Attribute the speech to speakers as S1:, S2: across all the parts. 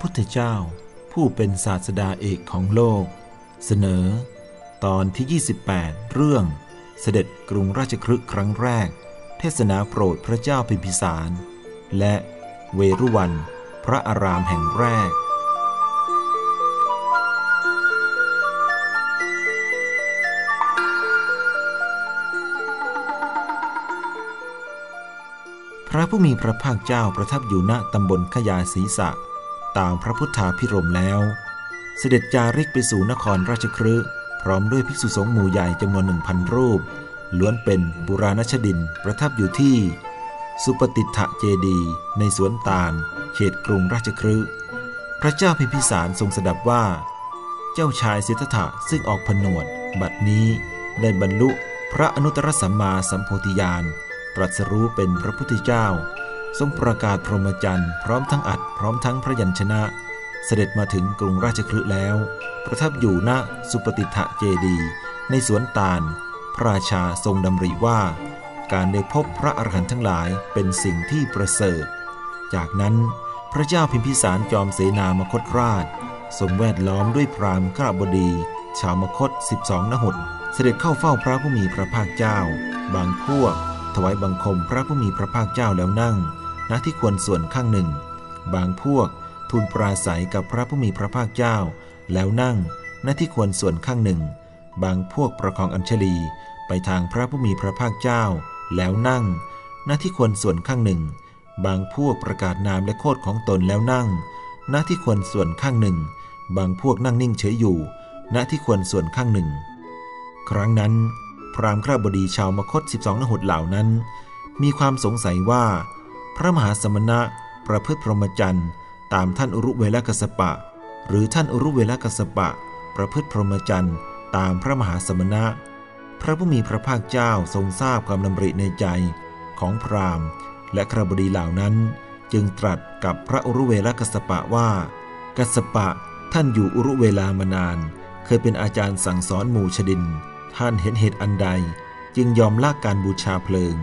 S1: ระพุทธเจ้า ผู้เป็นศาสดาเอกของโลก เสนอ ตอนที่ 28 เรื่อง เสด็จกรุงราชครึกครั้งแรก เทศนาโปรดพระเจ้าพิมพิสาร และเวรุวัน พระอารามแห่งแรกพระผู้มีพระภาคเจ้าประทับอยู่ณตำบลขยาศีสะ ตามพระพุทธาพิรมแล้ว เสด็จจาริกไปสู่นครราชครืพร้อมด้วยภิกษุสงฆ์หมู่ใหญ่จำนวนหนึ่งพันรูป ล้วนเป็นบุราณชดินประทับอยู่ที่ สุปฏิทะเจดี ในสวนตาล เขตกรุงราชครืพระเจ้าพิมพิสารทรงสดับว่า เจ้าชายสิทธัตถะซึ่งออกผนวด บัดนี้ได้บรรลุพระอนุตตรสัมมาสัมโพธิญาณ ตรัสรู้เป็นพระพุทธเจ้า ทรงประกาศพรหมจรรย์พร้อมทั้งอัดพร้อมทั้งพระยัญชนะ เสด็จมาถึงกรุงราชคฤห์แล้ว ประทับอยู่ณสุปฏิทะเจดี ในสวนตาล พระราชาทรงดำริว่า การได้พบพระอรหันต์ทั้งหลายเป็นสิ่งที่ประเสริฐ จากนั้นพระเจ้าพิมพิสารจอมเสนามคตราชทรงแวดล้อมด้วยพรามณ์ข้าบดี ชาวมคต 12นหุดเสด็จเข้าเฝ้าพระผู้มีพระภาคเจ้า บางพวก ถวายบังคมพระผู้มีพระภาคเจ้าแล้วนั่ง ณที่ควรส่วนข้างหนึ่ง บางพวกทูลปราศัยกับพระผู้มีพระภาคเจ้า แล้วนั่งณที่ควรส่วนข้างหนึ่ง บางพวกประคองอัญชลีไปทางพระผู้มีพระภาคเจ้า แล้วนั่งณที่ควรส่วนข้างหนึ่ง บางพวกประกาศนามและโคดของตนแล้วนั่งณที่ควรส่วนข้างหนึ่ง บางพวกนั่งนิ่งเฉยอยู่ ณที่ควรส่วนข้างหนึ่ง ครั้งนั้น พรามณ์ข้าบดีชาวมคต 12นหดเหล่านั้น มีความสงสัยว่า พระมหาสมณะประพฤติพรหมจรรย์ตามท่านอุรุเวลกัสปะ หรือท่านอุรุเวลกัสปะ ประพฤติพรหมจรรย์ตามพระมหาสมณะ พระผู้มีพระภาคเจ้าทรงทราบความดำริในใจของพราหมณ์ และครบดีเหล่านั้น จึงตรัสกับพระอุรุเวลกัสปะว่า กัสปะท่านอยู่อุรุเวลามานาน เคยเป็นอาจารย์สั่งสอนหมู่ชดิน ท่านเห็นเหตุอันใด จึงยอมละการบูชาเพลิง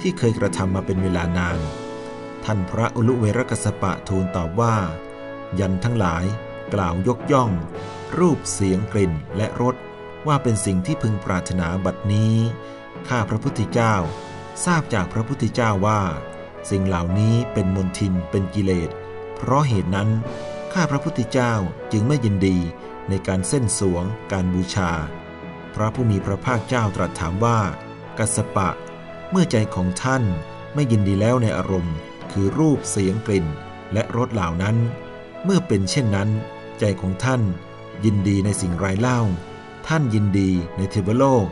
S1: ที่เคยกระทำมาเป็นเวลานาน ท่านพระอุลุเวรกสปะทูลตอบว่า ยันทั้งหลายกล่าวยกย่อง รูปเสียงกลิ่นและรสว่าเป็นสิ่งที่พึงปรารถนาบัดนี้ ข้าพระพุทธเจ้า ทราบจากพระพุทธเจ้าว่า สิ่งเหล่านี้เป็นมนทินเป็นกิเลส เพราะเหตุนั้น ข้าพระพุทธเจ้าจึงไม่ยินดีในการเส้นสวงการบูชา พระผู้มีพระภาคเจ้าตรัสถามว่า กัสสปะ เมื่อใจของท่านไม่ยินดีแล้วในอารมณ์ คือรูปเสียงกลิ่น และรสเหล่านั้น เมื่อเป็นเช่นนั้น ใจของท่านยินดีในสิ่งไรเล่า ท่านยินดีในเทวโลก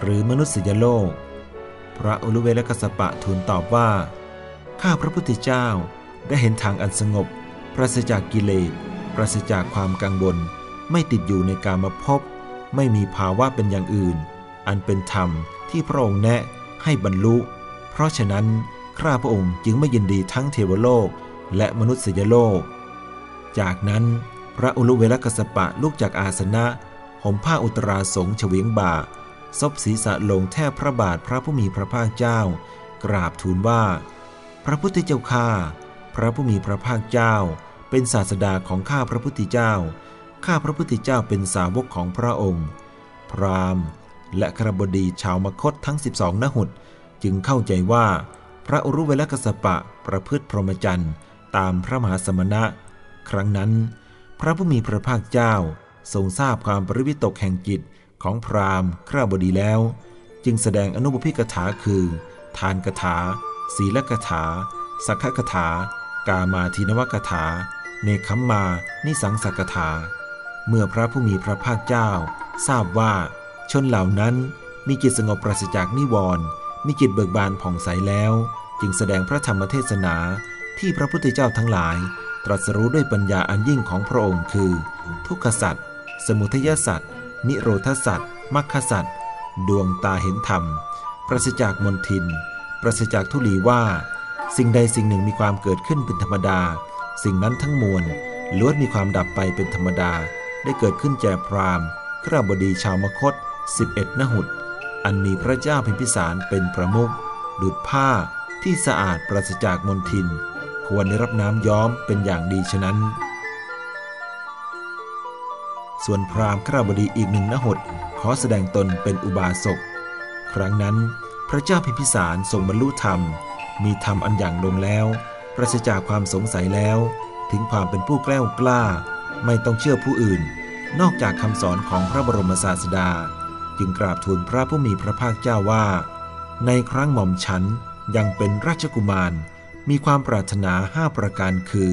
S1: หรือมนุษยโลก พระอุลุเวลกัสสปะทูลตอบว่า ข้าพระพุทธเจ้าได้เห็นทางอันสงบ ปราศจากกิเลส ปราศจากความกังวล ไม่ติดอยู่ในการมาพบ ไม่มีภาวะเป็นอย่างอื่น อันเป็นธรรมที่พระองค์แนะให้บรรลุ เพราะฉะนั้น ข้าพระองค์จึงไม่ยินดีทั้งเทวโลกและมนุษยโลก จากนั้นพระอุลุเวลกัสปะลุกจากอาสนะห่มผ้าอุตราสงเฉวียงบ่าซบศีรษะลงแทบพระบาทพระผู้มีพระภาคเจ้า กราบทูลว่า พระพุทธเจ้าข้าพระผู้มีพระภาคเจ้า เป็นศาสดาของข้าพระพุทธเจ้า ข้าพระพุทธเจ้าเป็นสาวกของพระองค์ พราหมณ์ และครบดีชาวมคตทั้ง 12นหุดจึงเข้าใจว่า พระอุรุเวลกัสสปะประพฤติพรหมจรรย์ตามพระมหาสมณะ ครั้งนั้น พระผู้มีพระภาคเจ้าทรงทราบความปริวิตกแห่งจิตของพราหมณ์คราบดีแล้ว จึงแสดงอนุบุพิกถาคือ ทานกถา ศีลกถา สักขกถา กามาทินวกถา เนคัมมา นิสังสักถา เมื่อพระผู้มีพระภาคเจ้า ทราบว่าชนเหล่านั้นมีจิตสงบปราศจากนิวรณ์มีจิตเบิกบานผ่องใสแล้ว จึงแสดงพระธรรมเทศนาที่พระพุทธเจ้าทั้งหลาย ตรัสรู้ด้วยปัญญาอันยิ่งของพระองค์คือ ทุกขสัตว์สมุทัยสัตว์นิโรธสัตว์มรรคสัตว์ดวงตาเห็นธรรม ปราศจากมนทิน ปราศจากทุลีว่า สิ่งใดสิ่งหนึ่งมีความเกิดขึ้นเป็นธรรมดา สิ่งนั้นทั้งมวลล้วนมีความดับไปเป็นธรรมดา ได้เกิดขึ้นแก่พราหมณ์ขราบดีชาวมคต 11 นหุดอันมีพระเจ้าพิมพิสารเป็นประมุขดุดผ้า ที่สะอาดปราศจากมนทิน ควรได้รับน้ำย้อมเป็นอย่างดีฉะนั้น ส่วนพราหมณ์ขราบดีอีกหนึ่งนหดขอแสดงตนเป็นอุบาสก ครั้งนั้นพระเจ้าพิมพิสารทรงบรรลุธรรม มีธรรมอันอย่างลงแล้ว ปราศจากความสงสัยแล้ว ถึงความเป็นผู้แกล้วกล้า ไม่ต้องเชื่อผู้อื่น นอกจากคำสอนของพระบรมศาสดา จึงกราบทูลพระผู้มีพระภาคเจ้าว่า ในครั้งหม่อมฉัน ยังเป็นราชกุมารมีความปรารถนาห้าประการคือ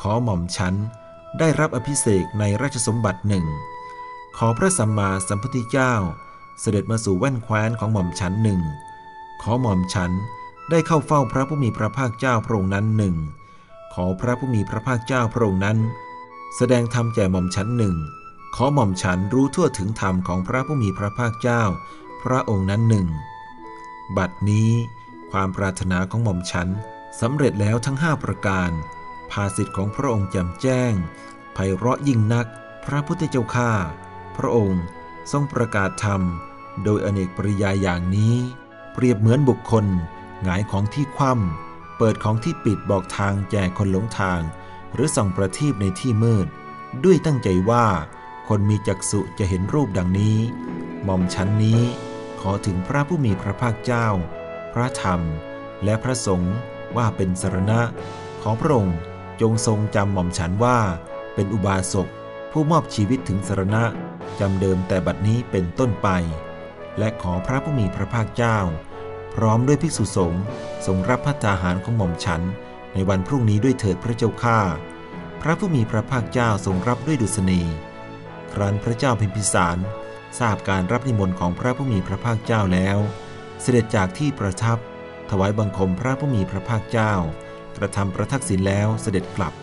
S1: ขอหม่อมฉันได้รับอภิเษกในราชสมบัติหนึ่ง ขอพระสัมมาสัมพุทธเจ้า เสด็จมาสู่แว่นแคว้นของหม่อมฉันหนึ่ง ขอหม่อมฉันได้เข้าเฝ้าพระผู้มีพระภาคเจ้าพระองค์นั้นหนึ่ง ขอพระผู้มีพระภาคเจ้าพระองค์นั้น แสดงธรรมแก่หม่อมฉันหนึ่ง ขอหม่อมฉันรู้ทั่วถึงธรรมของพระผู้มีพระภาคเจ้า พระองค์นั้นหนึ่ง บัดนี้ ความปรารถนาของหม่อมฉันสำเร็จแล้วทั้งห้าประการ ภาสิทธิ์ของพระองค์แจ่มแจ้งไพเราะยิ่งนัก พระพุทธเจ้าข้าพระองค์ทรงประกาศธรรม โดยอเนกปริยายอย่างนี้ เปรียบเหมือนบุคคลหงายของที่คว่ำเปิดของที่ปิดบอกทางแก่คนหลงทาง หรือส่องประทีปในที่มืด ด้วยตั้งใจว่า คนมีจักษุจะเห็นรูปดังนี้หม่อมชั้นนี้ ขอถึงพระผู้มีพระภาคเจ้า พระธรรม และพระสงฆ์ว่าเป็นสรณะ ของพระองค์จงทรงจำหม่อมฉันว่า เป็นอุบาสกผู้มอบชีวิตถึงสรณะจำเดิมแต่บัดนี้เป็นต้นไป และขอพระผู้มีพระภาคเจ้า พร้อมด้วยภิกษุสงฆ์ทรงรับพัฒาหารของหม่อมฉัน ในวันพรุ่งนี้ด้วยเถิดพระเจ้าข้าพระผู้มีพระภาคเจ้าทรงรับด้วยดุษณีครั้นพระเจ้าพิมพิสารทราบการรับนิมนต์ของพระผู้มีพระภาคเจ้าแล้ว เสด็จจากที่ประทับ ถวายบังคมพระผู้มีพระภาคเจ้า กระทำประทักษิณแล้วเสด็จกลับ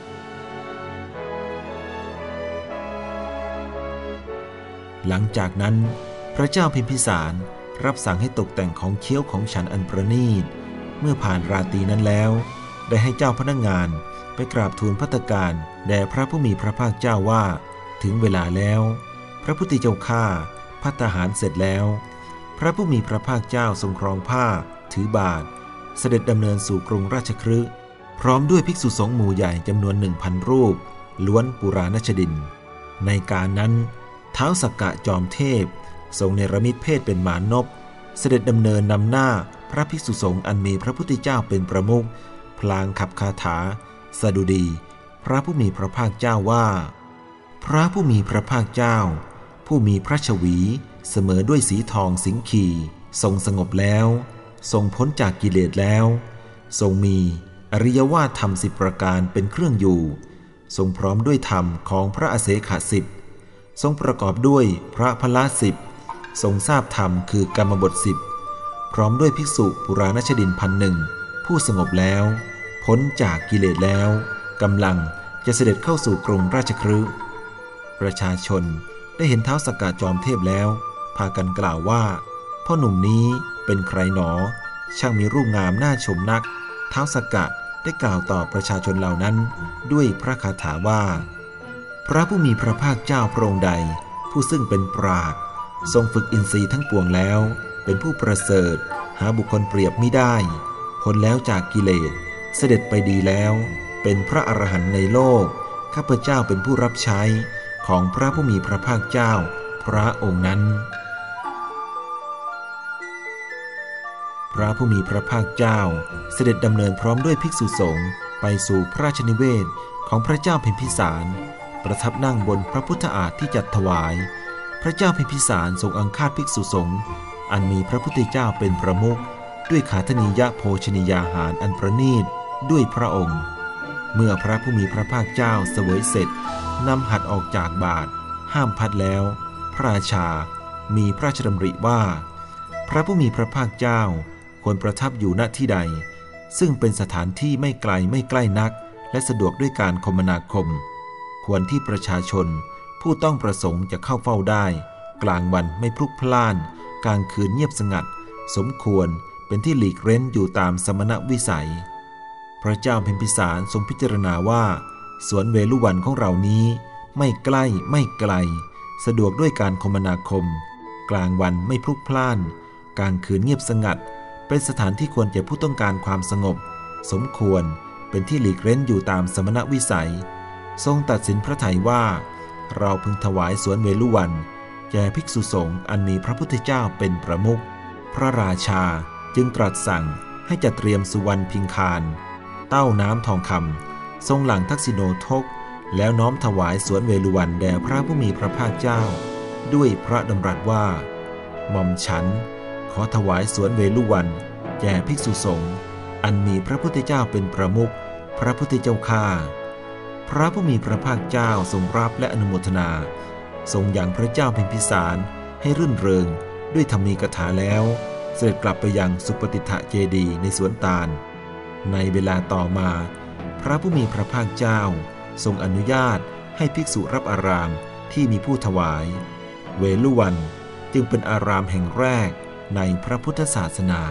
S1: หลังจากนั้น พระเจ้าพิมพิสารรับสั่งให้ตกแต่งของเคี้ยวของฉันอันประณีต เมื่อผ่านราตรีนั้นแล้ว ได้ให้เจ้าพนักงงานไปกราบทูลพัตการแด่พระผู้มีพระภาคเจ้าว่า ถึงเวลาแล้ว พระพุทธเจ้าข้าพัตหารเสร็จแล้ว พระผู้มีพระภาคเจ้าทรงครองผ้า ถือบาท เสด็จดำเนินสู่กรุงราชครืพร้อมด้วยภิกษุสงฆ์หมู่ใหญ่จำนวนหนึ่งพันรูป ล้วนปุราณชดิน ในการนั้น เท้าสักกะจอมเทพ ทรงเนรมิตเพศเป็นหมานพ เสด็จดำเนินนำหน้าพระภิกษุสงฆ์อันมีพระพุทธเจ้าเป็นประมุขพลางขับคาถา สดุดี พระผู้มีพระภาคเจ้าว่า พระผู้มีพระภาคเจ้า ผู้มีพระชวี เสมอด้วยสีทองสิงขีทรงสงบแล้ว ทรงพ้นจากกิเลสแล้ว ทรงมีอริยวาธรรมสิบประการเป็นเครื่องอยู่ ทรงพร้อมด้วยธรรมของพระอเสขสิบทรงประกอบด้วยพระพละสิบทรงทราบธรรมคือกรรมบทสิบพร้อมด้วยภิกษุปุราณชดินพันหนึ่งผู้สงบแล้ว พ้นจากกิเลสแล้วกำลังจะเสด็จเข้าสู่กรุงราชครืประชาชนได้เห็นเท้าสกกาจอมเทพแล้ว พากันกล่าวว่า พ่อหนุ่มนี้เป็นใครหนอ ช่างมีรูปงามน่าชมนัก เท้าสกกะได้กล่าวต่อประชาชนเหล่านั้นด้วยพระคาถาว่า พระผู้มีพระภาคเจ้าพระองค์ใด ผู้ซึ่งเป็นปราดทรงฝึกอินทรีย์ทั้งปวงแล้ว เป็นผู้ประเสริฐ หาบุคคลเปรียบไม่ได้พ้นแล้วจากกิเลสเสด็จไปดีแล้ว เป็นพระอรหันต์ในโลก ข้าพเจ้าเป็นผู้รับใช้ของพระผู้มีพระภาคเจ้า พระองค์นั้น พระผู้มีพระภาคเจ้า เสด็จดำเนินพร้อมด้วยภิกษุสงฆ์ไปสู่พระราชนิเวศของพระเจ้าพิมพิสาร ประทับนั่งบนพระพุทธอาฏที่จัดถวาย พระเจ้าพิมพิสารทรงอังคาดภิกษุสงฆ์อันมีพระพุทธเจ้าเป็นประมุขด้วยขาธนียะโภชนิยาหารอันประณีตด้วยพระองค์ เมื่อพระผู้มีพระภาคเจ้าเสวยเสร็จนำหัดออกจากบาท ห้ามพัดแล้ว พระราชา มีพระราชดำริว่า พระผู้มีพระภาคเจ้า ควรประทับอยู่ณที่ใด ซึ่งเป็นสถานที่ไม่ไกลไม่ใกล้นัก และสะดวกด้วยการคมนาคม ควรที่ประชาชน ผู้ต้องประสงค์จะเข้าเฝ้าได้ กลางวันไม่พลุกพล่าน กลางคืนเงียบสงัด สมควรเป็นที่หลีกเร้นอยู่ตามสมณวิสัย พระเจ้าพิมพิสารทรงพิจารณาว่า สวนเวลุวันของเรานี้ ไม่ใกล้ไม่ไกล สะดวกด้วยการคมนาคม กลางวันไม่พลุกพล่าน กลางคืนเงียบสงัด เป็นสถานที่ควรแก่ผู้ต้องการความสงบ สมควรเป็นที่หลีกเร้นอยู่ตามสมณวิสัย ทรงตัดสินพระไถยว่า เราพึงถวายสวนเวลุวัน แก่ภิกษุสงฆ์อันมีพระพุทธเจ้าเป็นประมุขพระราชาจึงตรัสสั่งให้จัดเตรียมสุวรรณพิงคาร เต้าน้ำทองคำทรงหลังทักษิโนทก แล้วน้อมถวายสวนเวลุวันแด่พระผู้มีพระภาคเจ้า ด้วยพระดำรัสว่า หม่อมฉัน ขอถวายสวนเวลุวันแก่ภิกษุสงฆ์อันมีพระพุทธเจ้าเป็นประมุขพระพุทธเจ้าข้าพระผู้มีพระภาคเจ้าทรงรับและอนุโมทนา ทรงอย่างพระเจ้าเป็นพิสารให้รื่นเริงด้วยธรรมีกถาแล้ว เสด็จกลับไปยังสุปฏิทะเจดีในสวนตาล ในเวลาต่อมา พระผู้มีพระภาคเจ้า ทรงอนุญาตให้ภิกษุรับอารามที่มีผู้ถวาย เวลุวันจึงเป็นอารามแห่งแรก ในพระพุทธศาสนา